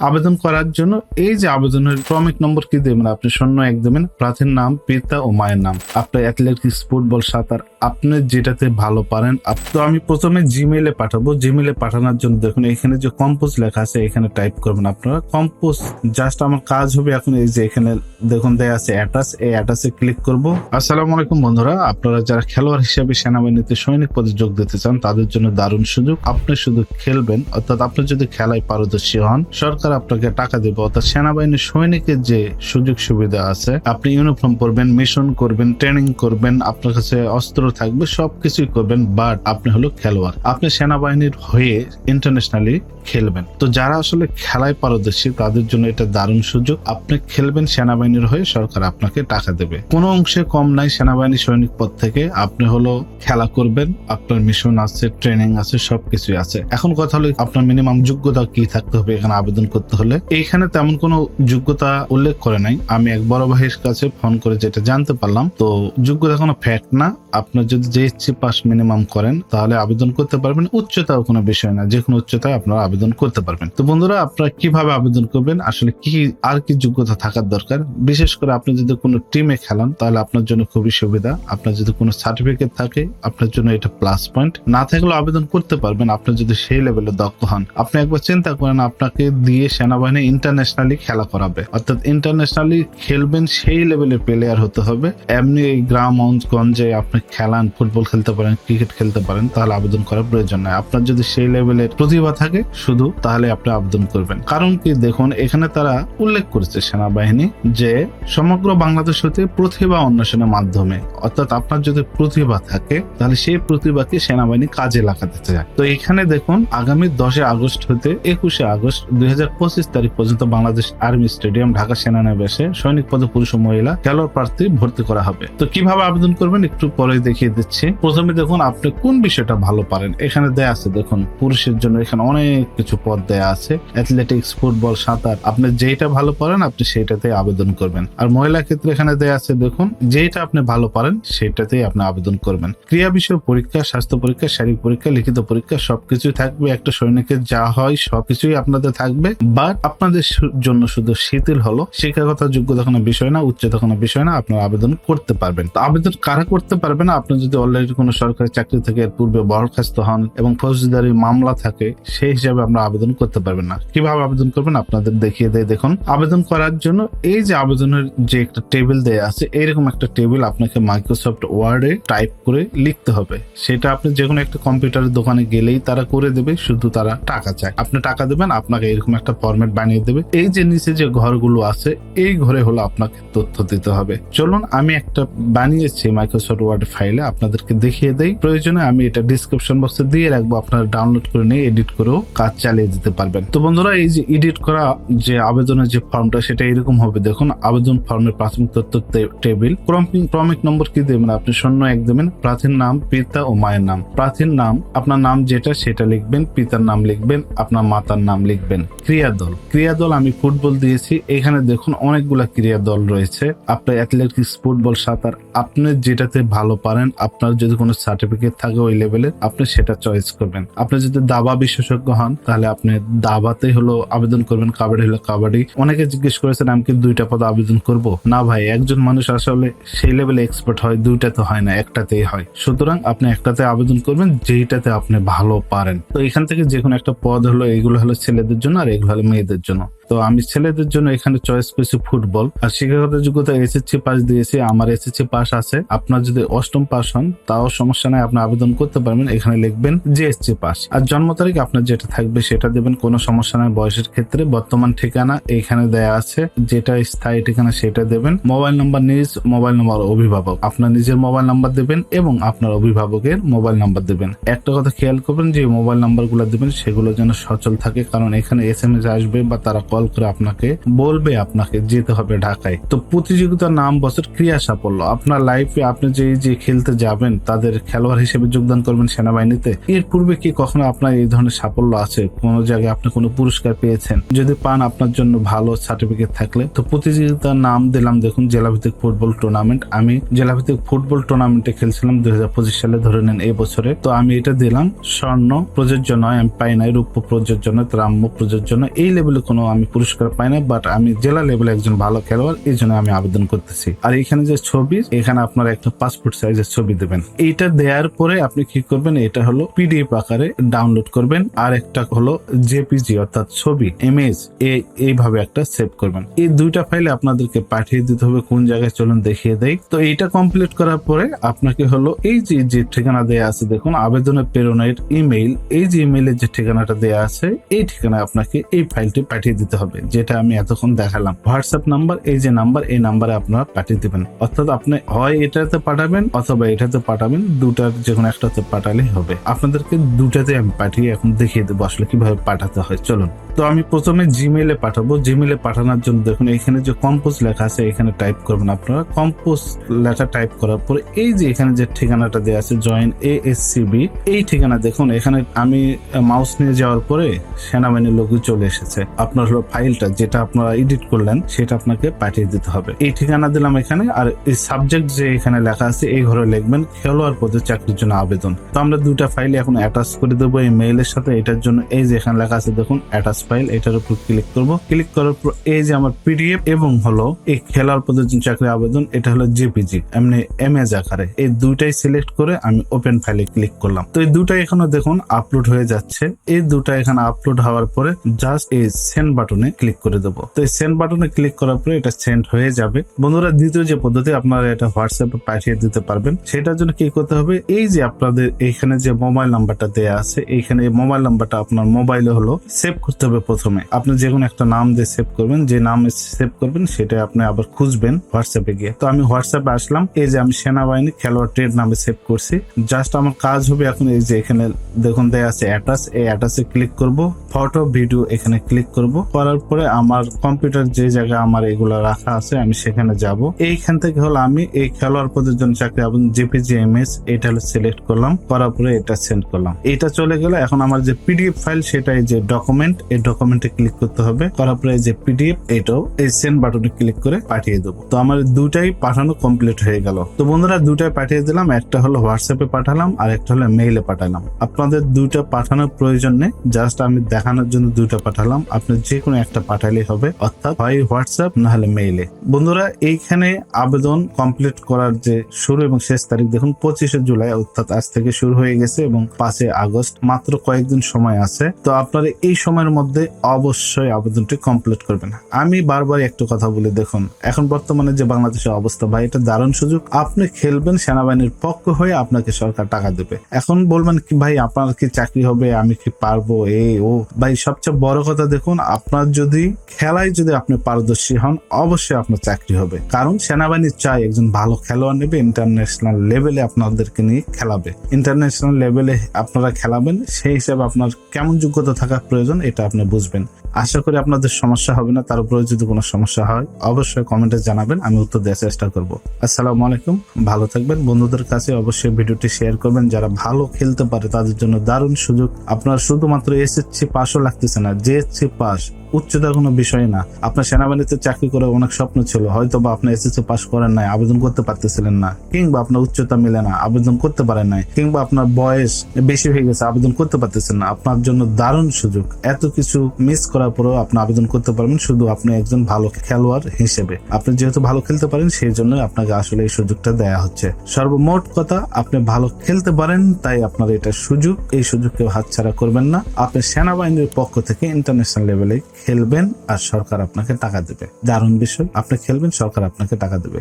আবেদন করার জন্য এই যে আবেদনের ক্রমিক নম্বর কি দেবেন আপনি শূন্য এক দেবেন প্রার্থীর নাম, পিতা ও মায়ের নাম, আপনার অ্যাথলেটিক্স ফুটবল সাঁতার, আপনি যেটাতে ভালো পারেন তো আমি প্রথমে জিমেইলে পাঠাবো জিমেইলে পাঠানোর জন্য দেখুন, এখানে যে কম্পোজ লেখা আছে, এখানে টাইপ করবেন আপনারা কম্পোজ জাস্ট আমার কাজ হবে এখন এই যে এখানে দেখুন, দেয়া আছে অ্যাটাচ এই অ্যাটাচে ক্লিক করব। আসসালামু আলাইকুম বন্ধুরা, আপনারা যারা খেলোয়াড় হিসেবে সেনাবাহিনীতে সৈনিক পদে যোগ দিতে চান, তাদের জন্য দারুণ সুযোগ, আপনি শুধু খেলবেন, অর্থাৎ আপনি যদি খেলায় পারদর্শী হন, সরকার আপনাকে টাকা দেবে। অর্থাৎ সেনাবাহিনীর সৈনিকের যে সুযোগ সুবিধা আছে, আপনি ইউনিফর্ম পরবেন মিশন করবেন ট্রেনিং করবেন, আপনার কাছে অস্ত্র থাকবে, সবকিছুই করবেন বাট আপনি হলো খেলোয়াড়। আপনি সেনাবাহিনীর হয়ে ইন্টারন্যাশনালি খেলবেন। তো যারা আসলে খেলায় পারদর্শী, তাদের জন্য এটা দারুণ সুযোগ। আপনি খেলবেন, সেনাবাহিনীর হয়ে সরকার আপনাকে টাকা দেবে। কোনো অংশে কম নাই সেনাবাহিনী সৈনিক পদ থেকে। আপনি হলো খেলা করবেন, আপনার মিশন আছে ট্রেনিং আছে, সবকিছুই আছে। এখন কথা হলো আপনার মিনিমাম যোগ্যতা কি থাকতে হবে? এখানে আবেদন করতে হলে। এইখানে তেমন কোনো যোগ্যতা উল্লেখ করে নাই। আমি এক বড় ভাইয়ের কাছে ফোন করে যেটা জানতে পারলাম, তো যোগ্যতা কোনো ফ্যাক্ট না। আপনার যদি জিএসসি পাস মিনিমাম করেন, তাহলে আবেদন করতে পারবেন। উচ্চতাও কোনো বিষয় না। যে কোনো উচ্চতায় আপনারা আবেদন করতে পারবেন। তো বন্ধুরা, আপনারা কীভাবে আবেদন করবেন? আসলে কি, আর কি যোগ্যতা থাকার দরকার? বিশেষ করে আপনি যদি কোনো টিমে খেলান, তাহলে আপনার জন্য খুবই সুবিধা। আপনার যদি কোনো সার্টিফিকেট থাকে, আপনার জন্য এটা প্লাস পয়েন্ট না থাকলেও আবেদন করতে পারবেন। আপনি যদি সেই লেভেলে দক্ষ হন। আপনি একবার চিন্তা করেন, আপনাকে দিয়ে সেনাবাহিনী ইন্টারন্যাশনালি খেলা করাবে। অর্থাৎ ইন্টারন্যাশনালি খেলবেন সেই লেভেলের প্লেয়ার হতে হবে। এমনি এই গ্রাম গঞ্জে আপনি খেলান, ফুটবল খেলতে পারেন ক্রিকেট খেলতে পারেন, তাহলে আবেদন করার প্রয়োজন নাই। আপনার যদি সেই লেভেলের প্রতিভা থাকে শুধু, তাহলে আপনি আবেদন করবেন। কারণ কি দেখুন, এখানে তারা উল্লেখ করেছে সেনাবাহিনী যে, সমগ্র বাংলাদেশ হতে প্রতিভা অন্বেষণের মাধ্যমে, অর্থাৎ আপনার যদি প্রতিভা থাকে, তাহলে সেই প্রতিভাকে সেনাবাহিনী কাজে লাগাতে চায়। তো এখানে দেখুন, আগামী দশে আগস্ট হতে একুশে আগস্ট দুই হাজার তারিখ পর্যন্ত বাংলাদেশ আর্মি স্টেডিয়াম, ঢাকা সেনানিবাসে সৈনিক পদে পুরুষ ও মহিলা খেলোয়াড় প্রার্থী ভর্তি করা হবে। তো কীভাবে আবেদন করবেন একটু পরে দেখিয়ে দিচ্ছি। প্রথমে দেখুন, আপনি কোন বিষয়টা ভালো পারেন? এখানে দেয়া আছে, দেখুন, পুরুষের জন্য এখানে অনেক কিছু পদ দেয়া আছে। অ্যাথলেটিক্স ফুটবল সাঁতার, আপনি যেটা ভালো পারেন, আপনি সেইটাতে আবেদন করবেন। আর মহিলা ক্ষেত্রে এখানে দেয়া আছে, দেখুন যেটা আপনি ভালো পারেন সেটাতেই আপনি আবেদন করবেন। ক্রিয়া বিষয় পরীক্ষা, স্বাস্থ্য পরীক্ষা, শারীরিক পরীক্ষা, লিখিত পরীক্ষা, সবকিছুই থাকবে। একটা সৈনিকের যা হয়, সবকিছুই আপনাদের থাকবে। বাট আপনাদের জন্য শুধু শিথিল হলো শিক্ষাগত যোগ্যতা কোনো বিষয় না, উচ্চতা কোনো বিষয় না, আপনারা আবেদন করতে পারবেন। তো আবেদন কারা করতে পারবেন আপনি যদি অলরেডি কোনো সরকারি চাকরি থেকে এর পূর্বে বরখাস্ত হন এবং ফৌজদারি মামলা থাকে, সেই হিসাবে আমরা আবেদন করতে পারবেন না। কীভাবে আবেদন করবেন? আপনাদের দেখিয়ে দেয় দেখুন। আবেদন করার জন্য এই যে আবেদনের যে একটা টেবিল দেয়া আছে এরকম একটা টেবিল আপনাকে মাইক্রোসফট ওয়ার্ডে টাইপ করে লিখতে হবে। সেটা আপনি যে কোনো একটা কম্পিউটারের দোকানে গেলেই তারা করে দেবে, শুধু তারা টাকা চায়। আপনি টাকা দেবেন, আপনাকে এরকম একটা ফরম্যাট বানিয়ে দেবে। এই যে নিচে যে ঘরগুলো আছে, এই ঘরে হলো আপনাকে তথ্য দিতে হবে। চলুন, আমি একটা বানিয়েছি মাইক্রোসফট ওয়ার্ড ফাইলে আপনাদেরকে দেখিয়ে দেই। প্রয়োজনে আমি এটা ডিসক্রিপশন বক্সে দিয়ে রাখব, আপনারা ডাউনলোড করে নিয়ে এডিট করেও কাজ চালিয়ে দিতে পারবেন। তো বন্ধুরা, এই যে এডিট করা যে আবেদনের যে ফর্মটা সেটা এরকম হবে। দেখুন, আবেদন ফর্মের প্রাথমিক তথ্য টেবিল ক্রমিক নম্বর কি দেবেন আপনি? শূন্য, এক দেবেন। প্রার্থীর নাম, পিতা ও মায়ের নাম। প্রার্থীর নাম, আপনার নাম যেটা, সেটা লিখবেন, পিতার নাম লিখবেন, আপনার মাতার নাম লিখবেন। ক্রিয়া দল ক্রিয়া দল আমি ফুটবল দিয়েছি। এখানে দেখুন অনেকগুলা ক্রিয়া দল রয়েছে। আপনার অ্যাথলেটিক্স ফুটবল সাঁতার, আপনি যেটাতে ভালো পারেন, আপনার যদি কোনো সার্টিফিকেট থাকে ওই লেভেলের আপনি সেটা চয়েস করবেন। আপনি যদি দাবা বিশেষজ্ঞ হন, তাহলে আপনি দাবাতে হলো আবেদন করবেন, কাবাডি হলো কাবাডি। অনেকে জিজ্ঞেস করেছেন, আমি কি দুইটা পদে আবেদন করব? না ভাই, একজন মানুষ আসলে সেই লেভেলে এক্সপার্ট হয়, দুইটা তো হয় না, একটাতেই হয়। সুতরাং আপনি একটাতে আবেদন করবেন, যেইটাতে আপনি ভালো পারেন। তো এখান থেকে যে কোনো একটা পদ হলো, এগুলো হলো ছেলেদের জন্য আর এগুলো হলো মেয়েদের জন্য। তো আমি ছেলেদের জন্য এখানে চয়েস করেছি ফুটবল। আর শিক্ষাগত যোগ্যতা এসএসসি পাস দিয়েছি, আমার এসএসসি পাস আছে। আপনার যদি অষ্টম পাস হন, তাও সমস্যা নাই, আপনি আবেদন করতে পারবেন। এখানে লিখবেন জিএসসি পাস আর জন্ম তারিখ আপনার যেটা থাকবে, সেটা দেবেন, কোনো সমস্যা নাই বয়সের ক্ষেত্রে। বর্তমান ঠিকানা এখানে দেয়া আছে, যেটা স্থায়ী ঠিকানা সেটা দেবেন। মোবাইল নাম্বার নিজ, মোবাইল নাম্বার অভিভাবক। আপনার নিজের মোবাইল নাম্বার দেবেন এবং আপনার অভিভাবকের মোবাইল নাম্বার দেবেন। একটা কথা খেয়াল করবেন, যে মোবাইল নাম্বারগুলো দেবেন, সেগুলো যেন সচল থাকে, কারণ এখানে এস এম এস আসবে বা তারা কল করে আপনাকে বলবে, আপনাকে যেতে হবে ঢাকায়। তো প্রতিযোগিতার নাম বছর ক্রিয়া সাফল্য। আপনার লাইফে আপনি যে যে খেলতে যাবেন, তাদের খেলোয়াড় হিসেবে যোগদান করবেন সেনাবাহিনীতে। এর পূর্বে কি কখনো আপনার এই ধরনের সাফল্য আছে? কোনো জায়গায় আপনি কোনো পুরস্কার পেয়েছেন? যদি পান আপনার জন্য ভালো সার্টিফিকেট থাকলে। তো প্রতিযোগিতার নাম দিলাম, দেখুন, জেলাভিত্তিক ফুটবল টুর্নামেন্ট আমি জেলাভিত্তিক ফুটবল টুর্নামেন্টে খেলছিলাম দুই হাজার পঁচিশ সালে, ধরে নেন এই বছরে। তো আমি এটা দিলাম, স্বর্ণ প্রযোজ্য নয়, আমি পাই নাই। রূপ প্রযোজ্য নয় রাম্য প্রযোজ্য নয়। এই লেভেলে কোনো আমি পুরস্কার পাই না বাট আমি জেলা লেভেলে একজন ভালো খেলোয়াড়, এই জন্য আমি আবেদন করতেছি। আর এখানে যে ছবি, এখানে আপনার একটা পাসপোর্ট সাইজের ছবি দেবেন। এইটা দেওয়ার পরে আপনি কি করবেন, এটা হলো পিডিএফ আকারে ডাউনলোড করবেন, আর একটা হলো জেপিজি অর্থাৎ ছবি ইমেজ এইভাবে একটা সেভ করবেন। এই দুইটা ফাইলে আপনাদেরকে পাঠিয়ে দিতে হবে, কোন জায়গায় চলুন দেখিয়ে দেয় তো এইটা কমপ্লিট করার পরে আপনাকে হলো এই যে যে ঠিকানা দেয়া আছে, দেখুন, আবেদনের প্রেরণের ইমেইল এই যে ইমেইলের যে ঠিকানাটা দেয়া আছে, এই ঠিকানায় আপনাকে এই ফাইলটি পাঠিয়ে দিতে হবে, যেটা আমি এতক্ষণ দেখালাম। হোয়াটসঅ্যাপ নাম্বার এই যে নাম্বার এই নাম্বারে আপনারা পাঠিয়ে দেবেন। অর্থাৎ আপনি হয় এটাতে পাঠাবেন অথবা এটাতে পাঠাবেন, দুটার যে কোনো একটাতে পাঠালেই হবে। আপনাদেরকে দুটাতে আমি পাঠিয়ে এখন দেখিয়ে দেবো আসলে কীভাবে পাঠাতে হয়। চলুন। তো আমি প্রথমে জিমেইলে পাঠাবো। জিমেলে পাঠানোর জন্য দেখুন এখানে যে কম্পোজ লেখা আছে এখানে টাইপ করবেন আপনারা। কম্পোজ লেখা টাইপ করার পরে এই যে এখানে যে ঠিকানাটা দেওয়া আছে জয়েন এ এস এই ঠিকানা দেখুন, এখানে আমি মাউস নিয়ে যাওয়ার পরে সেনাবাহিনীর লোগো চলে এসেছে। আপনার হলো ফাইলটা যেটা আপনারা এডিট করলেন, সেটা আপনাকে পাঠিয়ে দিতে হবে। এই ঠিকানা দিলাম এখানে, আর এই সাবজেক্ট যে এখানে লেখা আছে, এই ঘরে লিখবেন, খেলোয়াড় পদে চাকরির জন্য আবেদন। তো আমরা দুটা ফাইল এখন অ্যাটাচ করে দেবো এই মেইলের সাথে। এটার জন্য এই যে এখানে লেখা আছে, দেখুন অ্যাটাচ ফাইল এটার উপর ক্লিক করব। ক্লিক করার পর এই যে আমার পিডিএফ এবং হলো এই খেলোয়াড় পদের জন্য চাকরি আবেদন, এটা হলো জেপিজি এমনি এমএজ আকারে। এই দুইটাই সিলেক্ট করে আমি ওপেন ফাইলে ক্লিক করলাম। তো এই দুটাই এখানে দেখুন আপলোড হয়ে যাচ্ছে। এই দুটা এখানে আপলোড হওয়ার পরে জাস্ট এই সেন্ড বাটনে ক্লিক করে দেবো। তো এই সেন্ড বাটনে ক্লিক করার পরে এটা সেন্ড হয়ে যাবে। বন্ধুরা, দ্বিতীয় যে পদ্ধতি, আপনারা এটা হোয়াটসঅ্যাপে পাঠিয়ে দিতে পারবেন। সেটার জন্য কি করতে হবে? এই যে আপনাদের এইখানে যে মোবাইল নাম্বারটা দেয়া আছে, এইখানে মোবাইল নাম্বারটা আপনার মোবাইলে হলো সেভ করতে হবে প্রথমে। আপনি যে কোনো একটা নাম দিয়ে সেভ করবেন, যে নাম সেভ করবেন সেটা আপনি আবার খুঁজবেন হোয়াটসঅ্যাপে গিয়ে। তো আমি হোয়াটসঅ্যাপে আসলাম, এই যে আমি সেনাবাহিনী খেলোয়াড় ট্রেড নামে সেভ করছি। জাস্ট আমার কাজ হবে এখন এই যে এখানে দেখুন দেয়া আছে অ্যাটাচ এই অ্যাটাচে ক্লিক করব ফটো ভিডিও এখানে ক্লিক করব। করার পরে আমার কম্পিউটার যে জায়গায় আমার এগুলো রাখা আছে, আমি সেখানে যাব। এইখান থেকে হলো আমি এই খেলোয়াড় পদের জন্য চাকরি আবেদন জেপিজি এমএস এটা হলো সিলেক্ট করলাম, করার পরে এটা সেন্ড করলাম। এটা চলে গেল, এখন আমার যে পিডিএফ ফাইল সেটাই যে ডকুমেন্ট এই ডকুমেন্টে ক্লিক করতে হবে। করার পরে যে পিডিএফ এটাও এই সেন্ড বাটনে ক্লিক করে পাঠিয়ে দেবো। তো আমার দুটাই পাঠানো কমপ্লিট হয়ে গেল। তো বন্ধুরা দুটাই পাঠিয়ে দিলাম, একটা হলো হোয়াটসঅ্যাপে পাঠালাম, আর একটা হলো মেইলে পাঠালাম। আপনাদের দুটা পাঠানোর প্রয়োজন নেই জাস্ট আমি দেখানোর জন্য দুইটা পাঠালাম। আপনি যে কোনো একটা পাঠালেই হবে। অর্থাৎ হয় হোয়াটসঅ্যাপ না হলে মেইলে বন্ধুরা, এইখানে আবেদন কমপ্লিট করার যে শুরু এবং শেষ তারিখ, দেখুন, পঁচিশে জুলাই, অর্থাৎ আজ থেকে শুরু হয়ে গেছে এবং পাঁচে আগস্ট, মাত্র কয়েকদিন সময় আছে। তো আপনারা এই সময়ের মধ্যে অবশ্যই আবেদনটি কমপ্লিট করবেন। আমি বারবার একটা কথা বলি, দেখুন, এখন বর্তমানে যে বাংলাদেশের অবস্থা, ভাই, এটা দারুণ সুযোগ। আপনি খেলবেন, সেনাবাহিনীর পক্ষ হয়ে আপনাকে সরকার টাকা দেবে। এখন বলবেন কি, ভাই, আপনার কি চাকরি হবে? আমি কি পারব? এই, ও। ভাই, সবচেয়ে বড় কথা, দেখুন, আপনার যদি খেলায় যদি আপনি পারদর্শী হন, অবশ্যই আপনার চাকরি হবে। কারণ সেনাবাহিনী চাই একজন ভালো খেলোয়াড় নেবে ইন্টারন্যাশনাল লেভেলে আপনাদেরকে নিয়ে খেলাবে। ইন্টারন্যাশনাল লেভেলে আপনারা খেলাবেন, সেই হিসাবে আপনার কেমন যোগ্যতা থাকা প্রয়োজন, এটা আপনি বুঝবেন। আশা করি আপনাদের সমস্যা হবে না, তার উপরে যদি কোনো সমস্যা হয়, অবশ্যই কমেন্টে জানাবেন, আমি উত্তর দেওয়ার চেষ্টা করব। আসসালামু আলাইকুম, ভালো থাকবেন। বন্ধুদের কাছে অবশ্যই ভিডিওটি শেয়ার করবেন। যারা ভালো খেলতে পারে, তাদের জন্য দারুণ সুযোগ। আপনার শুধুমাত্র এসএসসি পাসও লাগতেছে না জেএসসি পাস উচ্চতার কোনো বিষয় না। আপনার সেনাবাহিনীতে চাকরি করে অনেক স্বপ্ন ছিল হয়তো বা আপনি এসএসসি পাস করেন নাই, আবেদন করতে পারতেছিলেন না, কিংবা আপনার উচ্চতা মিলে না, আবেদন করতে পারেন নাই, কিংবা আপনার বয়স বেশি হয়ে গেছে, আবেদন করতে পারতেছেন না। আপনার জন্য দারুণ সুযোগ। এত কিছু মিস করার পরেও আপনি আবেদন করতে পারবেন, শুধু আপনি একজন ভালো খেলোয়াড় হিসেবে। আপনি যেহেতু ভালো খেলতে পারেন, সেই জন্য আপনাকে আসলে এই সুযোগটা দেয়া হচ্ছে। সর্বমোট কথা, আপনি ভালো খেলতে পারেন, তাই আপনার এটা সুযোগ। এই সুযোগ কেউ হাতছাড়া করবেন না। আপনি সেনাবাহিনীর পক্ষ থেকে ইন্টারন্যাশনাল লেভেলে খেলবেন, আর সরকার আপনাকে টাকা দেবে। দারুণ বিষয়, আপনি খেলবেন, সরকার আপনাকে টাকা দেবে।